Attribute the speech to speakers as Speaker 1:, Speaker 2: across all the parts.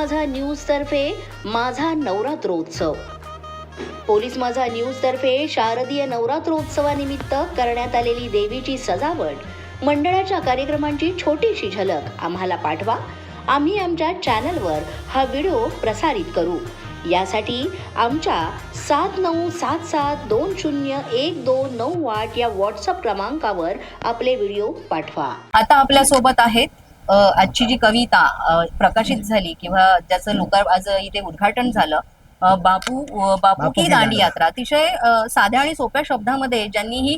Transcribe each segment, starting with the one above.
Speaker 1: माझा न्यूज तर्फे माझा नवरात्रोत्सव. पोलीस माझा न्यूज तर्फे शारदीय नवरात्रोत्सवानिमित्त करण्यात आलेली देवीची सजावट मंडळाच्या कार्यक्रमांची छोटीशी झलक आम्हाला पाठवा. आम्ही आमच्या चॅनलवर हा व्हिडिओ प्रसारित करू. यासाठी आमच्या सात नऊ सात सात दोन शून्य एक दोन नऊ आठ या व्हॉट्सअप क्रमांकावर आपले व्हिडिओ पाठवा.
Speaker 2: आता आपल्यासोबत आहेत आजची जी कविता प्रकाशित झाली किंवा ज्याचं लोका आज इथे उद्घाटन झालं बापू बापू की दांडी यात्रा अतिशय साध्या आणि सोप्या शब्दामध्ये ज्यांनी ही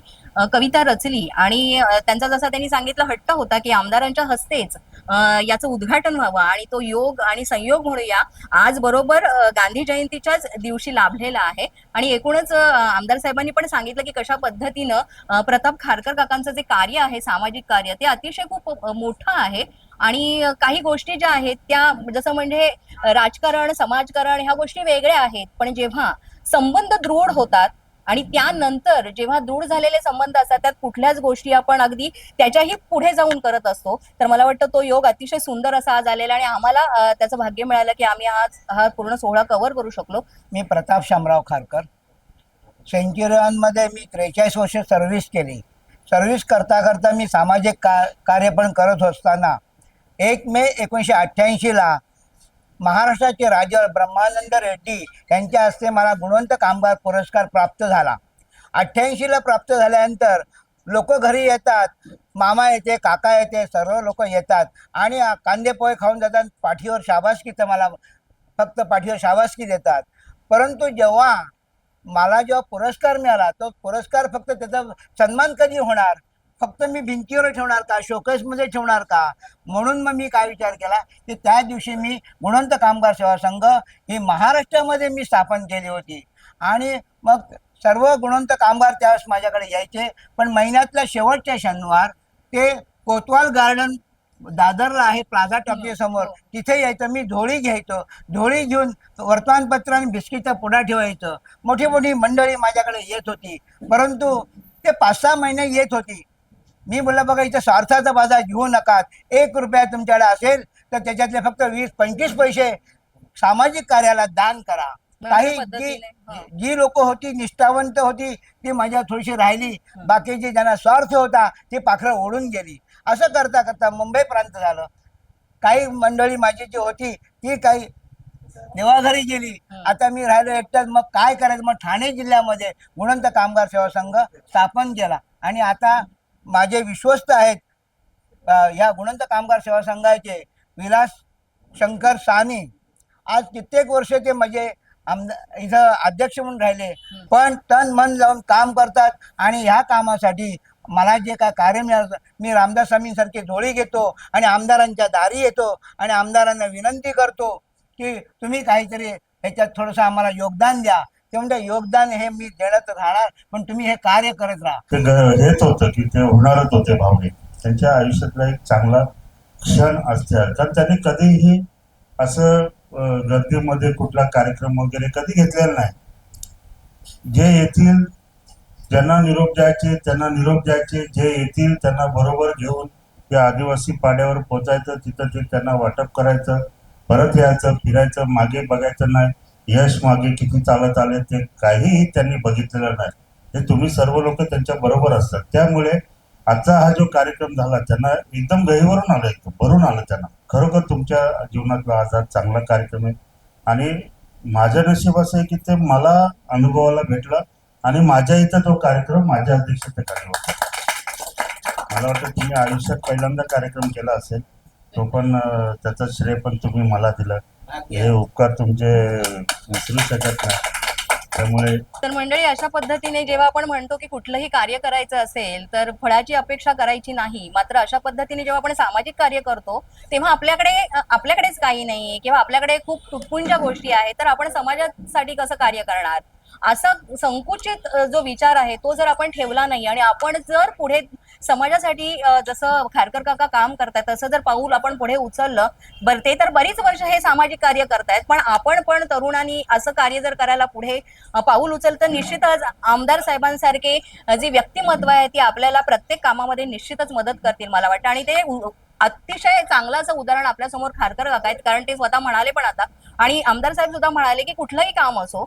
Speaker 2: कविता रचली आणि त्यांचा जसा त्यांनी सांगितलं हट्ट होता की आमदारांच्या हस्तेच याचं उद्घाटन व्हावं आणि तो योग आणि संयोग म्हणूया आज बरोबर गांधी जयंतीच्याच दिवशी लाभलेला आहे. आणि एकूणच आमदार साहेबांनी पण सांगितलं की कशा पद्धतीनं प्रताप खारकर काकांचं जे कार्य आहे सामाजिक कार्य ते अतिशय खूप मोठं आहे. आणि काही गोष्टी ज्या आहेत त्या जसं म्हणजे राजकारण समाजकारण ह्या गोष्टी वेगळ्या आहेत. पण जेव्हा संबंध दृढ होतात आणि त्यानंतर जेव्हा दृढ झालेले संबंध असतात त्यात कुठल्याच गोष्टी आपण अगदी त्याच्याही पुढे जाऊन करत असतो. तर मला वाटतं तो योग अतिशय सुंदर असा आज आलेला आणि आम्हाला त्याचं भाग्य मिळालं की आम्ही आज हा पूर्ण सोहळा कव्हर करू शकलो.
Speaker 3: मी प्रताप शामराव खारकर. सेंच्युरियनमध्ये मी त्रेचाळीस वर्ष सर्व्हिस केली. सर्व्हिस करता करता मी सामाजिक का कार्य पण करत असताना एक मे एकोणीसशे अठ्ठ्याऐंशीला महाराष्ट्राचे राजे ब्रह्मानंद रेड्डी यांच्या हस्ते मला गुणवंत कामगार पुरस्कार प्राप्त झाला. अठ्ठ्याऐंशीला प्राप्त झाल्यानंतर लोक घरी येतात मामा येते काका येते सर्व लोक येतात आणि कांदे पोहे खाऊन जातात पाठीवर शाबासकीचं मला फक्त पाठीवर शाबासकी देतात. परंतु जेव्हा मला जेव्हा पुरस्कार मिळाला तो पुरस्कार फक्त त्याचा सन्मान कधी होणार? फक्त मी भिंतीवर ठेवणार का? शोकेसमध्ये ठेवणार का? म्हणून मग मी काय विचार केला की त्या दिवशी मी गुणवंत कामगार सेवा संघ ही महाराष्ट्रामध्ये मी स्थापन केली होती. आणि मग सर्व गुणवंत कामगार त्यावेळेस माझ्याकडे यायचे. पण महिन्यातल्या शेवटच्या शनिवार ते कोतवाल गार्डन दादरला आहे प्लाझा टॉकी समोर.
Speaker 2: हो.
Speaker 3: तिथे यायचं. मी झोळी घ्यायचो. झोळी घेऊन वर्तमानपत्र आणि बिस्किटचा पुडा ठेवायचं. मोठी मोठी मंडळी माझ्याकडे येत होती. परंतु ते पाच सहा महिने येत होती. मी बोललं बघा इथं स्वार्थाचा बाजार घेऊ नकात. एक रुपया तुमच्याकडे असेल तर त्याच्यातले फक्त वीस पंचवीस पैसे सामाजिक कार्याला दान करा. काही जी
Speaker 2: हो.
Speaker 3: जी लोक होती निष्ठावंत होती ती माझ्या थोडीशी राहिली. बाकीची ज्यांना स्वार्थ होता ती पाखरं ओढून गेली. असं करता करता मुंबई प्रांत झालं. काही मंडळी माझी जी होती ती काही देवाघरी गेली. आता मी राहिलो एकटाच. मग काय करायचं? मग ठाणे जिल्ह्यामध्ये गुणवंत कामगार सेवा संघ स्थापन केला. आणि आता माझे विश्वस्त आहेत. ह्या गुणवंत कामगार सेवा संघाचे विलास शंकर साने आज कित्येक वर्ष ते म्हणजे आमदार इथं अध्यक्ष म्हणून राहिले. पण तन मन लावून काम करतात आणि ह्या कामासाठी मला जे काय कार्य मिळालं मी रामदास स्वामींसारखी जोडी घेतो आणि आमदारांच्या दारी येतो आणि आमदारांना विनंती करतो की तुम्ही काहीतरी ह्याच्यात थोडंसं आम्हाला योगदान द्या. ते म्हणते योगदान हे मी देण्यात राहणार पण तुम्ही हे कार्य करत राहा.
Speaker 4: ते ग- हेच होतं की ते होणारच होते भावनिक. त्यांच्या आयुष्यातला एक चांगला क्षण असते. कारण त्यांनी कधीही असं अं, गर्दीमध्ये कुठला कार्यक्रम वगैरे कधी घेतलेला नाही. जे येतील ज्यांना निरोप द्यायचे त्यांना निरोप द्यायचे. जे येतील त्यांना बरोबर घेऊन त्या आदिवासी पाड्यावर पोचायचं. तिथं ते त्यांना वाटप करायचं परत यायचं फिरायचं मागे बघायचं नाही. यश मागे किती चालत आले ते काहीही त्यांनी बघितलेलं नाही. हे तुम्ही सर्व लोक त्यांच्या बरोबर असतात. त्यामुळे आजचा हा जो कार्यक्रम झाला त्यांना एकदम गहीवरून आलं एकदम भरून आलं त्यांना. खरोखर तुमच्या जीवनातला आज चांगला कार्यक्रम आहे. आणि माझं नशीब असं आहे की ते मला अनुभवाला भेटला आणि माझ्या इथं तो कार्यक्रम माझ्या अध्यक्षतेखाली होता. मला वाटतं तुम्ही आयुष्यात पहिल्यांदा कार्यक्रम केला असेल. तो पण त्याचं श्रेय पण तुम्ही मला दिलं. हे उपकार तुमचे विसरू शकत नाही. त्यामुळे
Speaker 2: तर मंडळी अशा पद्धतीने जेव्हा आपण म्हणतो की कुठलंही कार्य करायचं असेल तर फळाची अपेक्षा करायची नाही. मात्र अशा पद्धतीने जेव्हा आपण सामाजिक कार्य करतो तेव्हा आपल्याकडे आपल्याकडेच काही नाहीये किंवा आपल्याकडे खूप तुटपुंज्या गोष्टी आहेत तर आपण समाजासाठी कसं कार्य करणार? असा संकुचित जो विचार आहे तो जर आपण ठेवला नाही आणि आपण जर पुढे समाजासाठी जसं खारकर काका काम करतात तसं जर पाऊल आपण पुढे उचललं बर ते तर बरीच वर्ष हे सामाजिक कार्य करतायत पण आपण पण तरुणांनी असं कार्य जर करायला पुढे पाऊल उचल तर निश्चितच आमदार साहेबांसारखे जे व्यक्तिमत्व आहे ती आपल्याला प्रत्येक कामामध्ये निश्चितच मदत करतील मला वाटतं. आणि ते अतिशय चांगलं असं उदाहरण आपल्यासमोर खारकर काका आहेत कारण ते स्वतः म्हणाले पण आता आणि आमदार साहेब सुद्धा म्हणाले की कुठलंही काम असो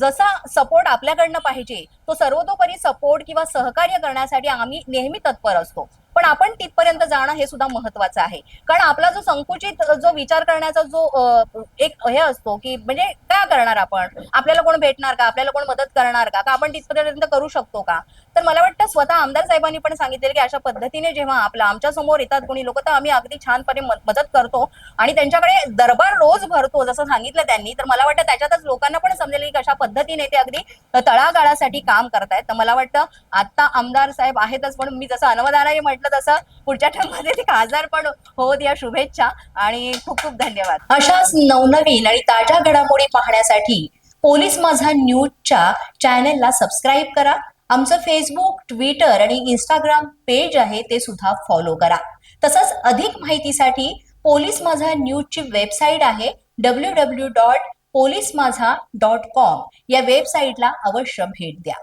Speaker 2: जसा सपोर्ट आपल्याकडनं पाहिजे तो सर्वतोपरी सपोर्ट किंवा सहकार्य करण्यासाठी आम्ही नेहमी तत्पर असतो. पण आपण तिथपर्यंत जाणं हे सुद्धा महत्वाचं आहे. कारण आपला जो संकुचित जो विचार करण्याचा जो एक हे असतो की म्हणजे काय करणार आपण? आपल्याला कोण भेटणार का? आपल्याला कोण मदत करणार का? का आपण तिथपर्यंत करू शकतो का? तर मला वाटतं स्वतः आमदार साहेबांनी पण सांगितलेलं की अशा पद्धतीने जेव्हा आपला आमच्यासमोर येतात कोणी लोक तर आम्ही अगदी छानपणे मदत करतो. आणि त्यांच्याकडे दरबार रोज भरतो जसं सांगितलं त्यांनी. तर मला वाटतं त्याच्यातच लोकांना पण समजेल की कशा पद्धतीने ते अगदी तळागाळासाठी काम करतायत. तर मला वाटतं आता आमदार साहेब आहेतच पण मी जसं अनवधानाने म्हटलं तसं पुढच्या टर्ममध्ये ते खासदार पण होत या शुभेच्छा आणि खूप खूप धन्यवाद.
Speaker 1: अशाच नवनवीन आणि ताज्या घडामोडी पाहण्यासाठी पोलीस माझा न्यूजच्या चॅनेलला सबस्क्राईब करा. आमचं फेसबुक ट्विटर आणि इंस्टाग्राम पेज आहे ते सुद्धा फॉलो करा. तसंच अधिक माहितीसाठी पोलीस माझा न्यूजची वेबसाईट आहे W W dot police Majha dot com या वेबसाईटला अवश्य भेट द्या.